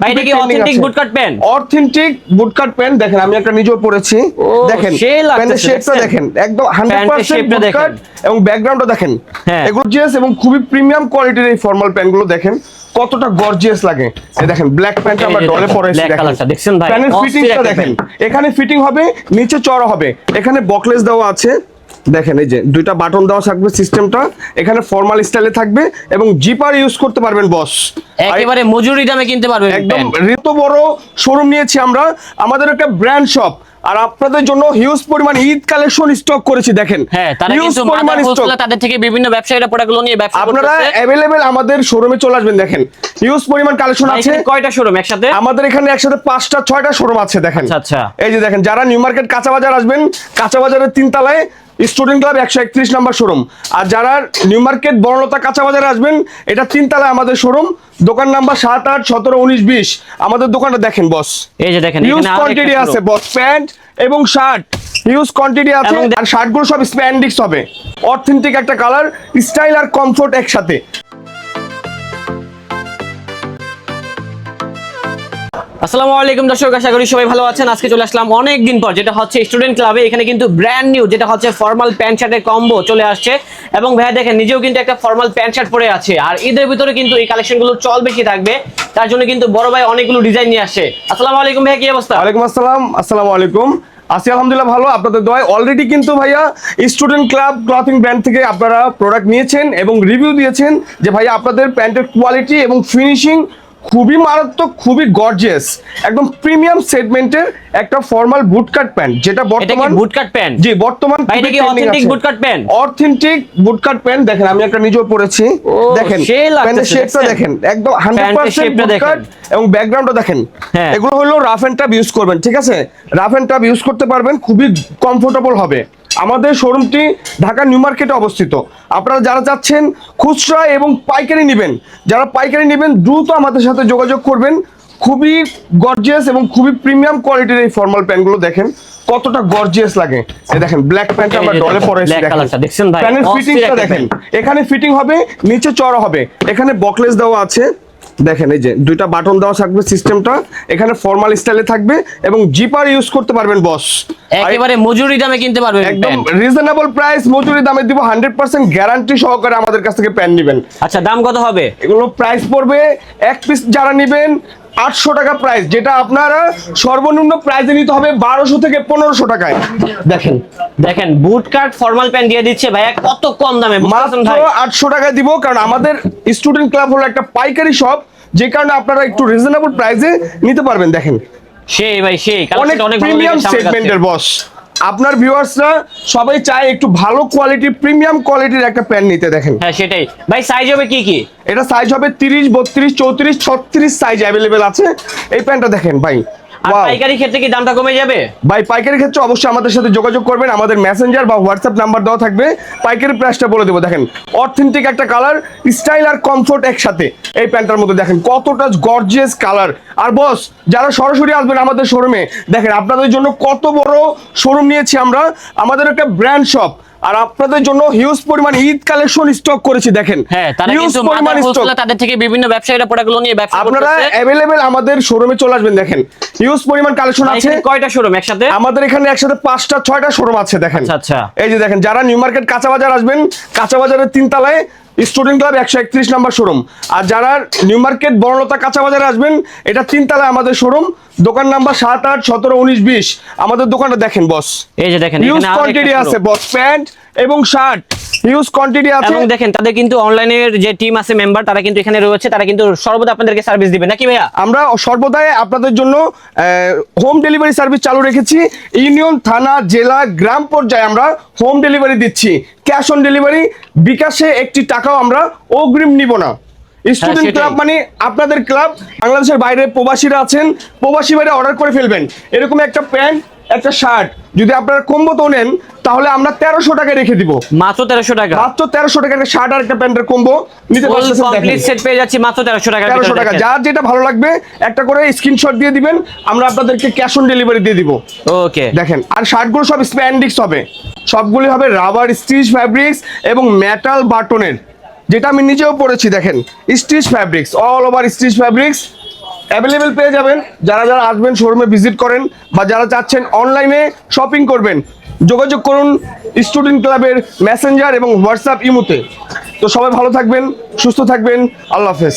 ভাই এটা কি authentic bootcut pant authentic bootcut pant দেখেন আমি একটা নিজেও পরেছি দেখেন প্যান্টের শেপটা দেখেন একদম 100% টা বুটকাট দেখেন। এবং ব্যাকগ্রাউন্ডটা দেখেন। হ্যাঁ। এগুলো জিএস এবং খুবই প্রিমিয়াম কোয়ালিটির এই ফর্মাল প্যান্টগুলো দেখেন কতটা গর্জিয়াস লাগে। এই দেখেন ব্ল্যাক প্যান্ট আমরা ডলে পরেছি? প্যান্টের দেখেন এখানে ফিটিং হবে নিচে চড়া হবে। এখানে বকলেস দেওয়া আছে। দেখেন এই যে দুইটা বাটন দেওয়া থাকবে সিস্টেমটা এখানে ফর্মাল স্টাইলে থাকবে এবং জিপার ইউজ করতে পারবেন বস একেবারে মজুরি দামে কিনতে পারবেন একদম। এত বড় শোরুম নিয়েছি আমরা। আমাদের একটা ব্র্যান্ড শপ আর আপনাদের জন্য হিউজ পরিমাণ ঈদ কালেকশন স্টক করেছি দেখেন। হ্যাঁ তারা হিউজ কিন্তু পরিমাণ স্টক তাদের থেকে বিভিন্ন ব্যবসায়ীরা প্রোডাক্টগুলো নিয়ে ব্যবসা আপনারা অ্যাভেলেবেল আমাদের শোরুমে চলে আসবেন দেখেন। হিউজ পরিমাণ কালেকশন আছে। কয়টা শোরুম একসাথে? আমাদের এখানে একসাথে পাঁচটা ছয়টা শোরুম আছে দেখেন। আচ্ছা, আচ্ছা। এই যে দেখেন যারা নিউ মার্কেট কাঁচা বাজার আসবেন কাঁচা বাজারের তিন তলায় স্টুডেন্ট ক্লাব একশো একত্রিশ নাম্বার শোরুম। আর যারা নিউ মার্কেট বর্ণতা কাঁচা বাজারে আসবেন এটা তিনতলা আমাদের শোরুম। দোকান নাম্বার সাত আট সতেরো উনিশ বিশ। আমাদের দোকানটা দেখেন বস এই যে দেখেন হিউজ কোয়ান্টিটি আছে বস প্যান্ট এবং শার্ট হিউজ কোয়ান্টিটি আছে আর শার্টগুলো সব স্প্যান্ডিক্স হবে। অথেন্টিক একটা কালার স্টাইল আর কমফোর্ট একসাথে। আসসালামু আলাইকুম দর্শক, আশা করি সবাই ভালো আছেন। আজকে চলে আসলাম অনেক দিন পর, যেটা হচ্ছে স্টুডেন্ট ক্লাবে এখানে কিন্তু ব্র্যান্ড নিউ যেটা হচ্ছে ফর্মাল প্যান্ট শার্টের কম্বো চলে আসছে। এবং ভাইয়া দেখেন, নিজেও কিন্তু একটা ফর্মাল প্যান্ট শার্ট পরে আছে। আর ঈদের ভিতরে কিন্তু এই কালেকশনগুলো চল বেশি থাকবে, তার জন্য কিন্তু বড় ভাই অনেকগুলো ডিজাইন নিয়ে আসছে। আসসালামু আলাইকুম ভাইয়া, কি অবস্থা? ওয়ালাইকুম আসসালাম, আসসালামু আলাইকুম। আছি আলহামদুলিল্লাহ ভালো, আপনাদের দোয়ায়। অলরেডি কিন্তু ভাইয়া স্টুডেন্ট ক্লাব ক্লথিং ব্র্যান্ড থেকে আপনারা প্রোডাক্ট নিয়েছেন এবং রিভিউ দিয়েছেন যে ভাইয়া আপনাদের প্যান্টের কোয়ালিটি এবং ফিনিশিং খুবই মারাত্মক খুবই গর্জিয়াস একদম প্রিমিয়াম সেগমেন্টের একটা ফর্মাল বুটকাট প্যান্ট যেটা বর্তমান বুটকাট প্যান্ট জি বর্তমান ভাই, এটা কি authentic bootcut pant? Authentic bootcut pant দেখেন আমি একটা নিজেও পরেছি। দেখেন প্যান্টের শেপটা দেখেন একদম হান্ড্রেড Pant এর পার্সেন্ট shape টা দেখেন। বুটকাট এবং ব্যাকগ্রাউন্ডটা দেখেন। হ্যাঁ। এগুলো হলো রাফ এন্ড টাপ ইউজ করবেন ঠিক আছে? রাফ এন্ড টাপ ইউজ করতে পারবেন খুবই কমফোর্টেবল হবে। আমাদের শোরুমটি ঢাকা নিউ মার্কেটে অবস্থিত। আপনারা যারা চাচ্ছেন খুচরা এবং পাইকারি নেবেন যারা পাইকারি নেবেন দ্রুত আমাদের সাথে যোগাযোগ করবেন। খুবই গর্জিয়াস এবং খুবই প্রিমিয়াম কোয়ালিটির এই ফর্মাল প্যান্টগুলো দেখেন কতটা গর্জিয়াস লাগে। এই দেখেন ব্ল্যাক প্যান্ট আমরা ডলে পরে দেখেন? প্যান্টের অস্থির দেখেন। এখানে ফিটিং হবে নিচে চড়া হবে। এখানে বকলেস দেওয়া আছে। দেখেন এই যে দুইটা বাটন দেওয়া থাকবে সিস্টেমটা এখানে ফর্মাল স্টাইলে থাকবে এবং জিপার ইউজ করতে পারবেন বস একেবারে মজুরি দামে কিনতে পারবেন একদম। রিজনেবল প্রাইস মজুরি দামে দিব হান্ড্রেড পার্সেন্ট গ্যারান্টি সহকারে আমাদের কাছ থেকে প্যান নেবেন। আচ্ছা দাম কত হবে? এগুলো প্রাইস পড়বে এক পিস যারা নেবেন আটশো টাকা প্রাইস যেটা আপনারা সর্বনিম্ন প্রাইসে নিতে হবে বারোশো থেকে পনেরোশো টাকায়। দেখেন দেখেন বুট কাট ফর্মাল প্যান্ট দিয়ে দিচ্ছে ভাইয়া কত কম দামে মাত্র আটশো টাকা দিব কারণ আমাদের স্টুডেন্ট ক্লাব হলো একটা পাইকারি শপ যে কারণে আপনারা একটু রিজনেবল প্রাইসে নিতে পারবেন দেখেন। সেই ভাই সেই অনেক অনেক প্রিমিয়াম। সেগমেন্টের বস আপনার ভিউয়ার্সরা সবাই চায় একটু ভালো কোয়ালিটি প্রিমিয়াম কোয়ালিটির একটা প্যান্ট নিতে দেখেন। হ্যাঁ সেটাই। ভাই সাইজ হবে কি কি? এটা সাইজ হবে তিরিশ বত্রিশ চৌত্রিশ ছত্রিশ সাইজ अवेलेबल আছে। এই প্যান্টটা দেখেন ভাই। আর. পাইকারি ক্ষেত্রে কি দামটা কমে যাবে? ভাই পাইকারি ক্ষেত্রে অবশ্যই আমাদের সাথে যোগাযোগ করবেন। আমাদের মেসেঞ্জার বা হোয়াটসঅ্যাপ নাম্বার দেওয়া থাকবে। পাইকারি প্রাইসটা বলে দেবো। দেখেন অথেন্টিক একটা কালার স্টাইল আর কমফোর্ট একসাথে। এই প্যান্টটার মধ্যে দেখেন কতটা গর্জিয়াস কালার আর বস যারা সরাসরি আসবেন আমাদের শোরুমে দেখেন আপনাদের জন্য কত বড় শোরুম নিয়েছি আমরা। আমাদের একটা ব্র্যান্ড শপ আর আপনাদের জন্য হিউজ পরিমাণ ঈদ কালেকশন স্টক করেছি দেখেন। হ্যাঁ তারা Huge কিন্তু পরিমাণ মাদার তাদের থেকে বিভিন্ন ব্যবসায়ীরা প্রোডাক্টগুলো নিয়ে ব্যবসা আপনারা অ্যাভেলেবেল আমাদের শোরুমে চলে আসবেন দেখেন। হিউজ পরিমাণ কালেকশন আছে। কয়টা শোরুম একসাথে? আমাদের এখানে একসাথে পাঁচটা ছয়টা শোরুম আছে দেখেন। আচ্ছা, আচ্ছা। এই যে দেখেন যারা নিউ মার্কেট কাঁচা বাজার আসবেন কাঁচা বাজারের তিন তলায় স্টুডেন্ট ক্লাব একশো একত্রিশ নাম্বার শোরুম। আর যারা নিউ মার্কেট বড়লতা কাঁচা বাজারে আসবেন এটা তিনতলা আমাদের শোরুম। দোকান নাম্বার সাত আট সতেরো উনিশ বিশ। আমাদের দোকানটা দেখেন বস এই যে দেখেন কোয়ান্টিটি আছে বস প্যান্ট এবং শার্ট হিউজ কোয়ান্টিটি আছে। এবং দেখেন তাদের কিন্তু অনলাইনের যে টিম আছে মেম্বার তারা কিন্তু এখানে রয়েছে তারা কিন্তু সর্বদা আপনাদেরকে সার্ভিস দিবে। নাকি ভাইয়া? আমরা সর্বদাই আপনাদের জন্য হোম ডেলিভারি সার্ভিস চালু রেখেছি। ইউনিয়ন থানা জেলা গ্রাম পর্যায়ে আমরা হোম ডেলিভারি দিচ্ছি। ক্যাশ অন ডেলিভারি বিকাশে একটি টাকাও আমরা অগ্রিম নিব না। স্টুডেন্ট ক্লাব মানে আপনাদের ক্লাব বাংলাদেশের বাইরে প্রবাসীরা আছেন প্রবাসী বাইরে অর্ডার করে ফেলবেন। এরকম একটা প্যান্ট একটা শার্ট যদি আপনারা কম্বো তো নেন তাহলে আমরা তেরোশো টাকায় রেখে দিব। মাত্র তেরোশো টাকা? মাত্র তেরোশো টাকা একটা শার্ট আর একটা প্যান্টের কম্বো নিতে সেট পেয়ে যাচ্ছি মাত্র তেরোশো টাকা তেরোশো টাকা। যার যেটা ভালো লাগবে একটা করে স্ক্রিনশট দিয়ে দিবেন আমরা আপনাদেরকে ক্যাশ অন ডেলিভারি দিয়ে দিব। ওকে দেখেন আর শার্টগুলো সব স্প্যান্ডিক্স হবে। সবগুলি হবে রাবার স্টিচ ফ্যাব্রিক্স এবং মেটাল বাটনের যেটা আমি নিজেও পরেছি দেখেন। Stitch fabrics all over stitch fabrics available পেয়ে যাবেন। যারা যারা আসবেন শোরুমে ভিজিট করেন বা যারা চাচ্ছেন অনলাইনে শপিং করবেন, যোগাযোগ করুন স্টুডেন্ট ক্লাবের মেসেঞ্জার এবং হোয়াটসঅ্যাপ ইমুতে। তো সবাই ভালো থাকবেন, সুস্থ থাকবেন, আল্লাহ হাফেজ।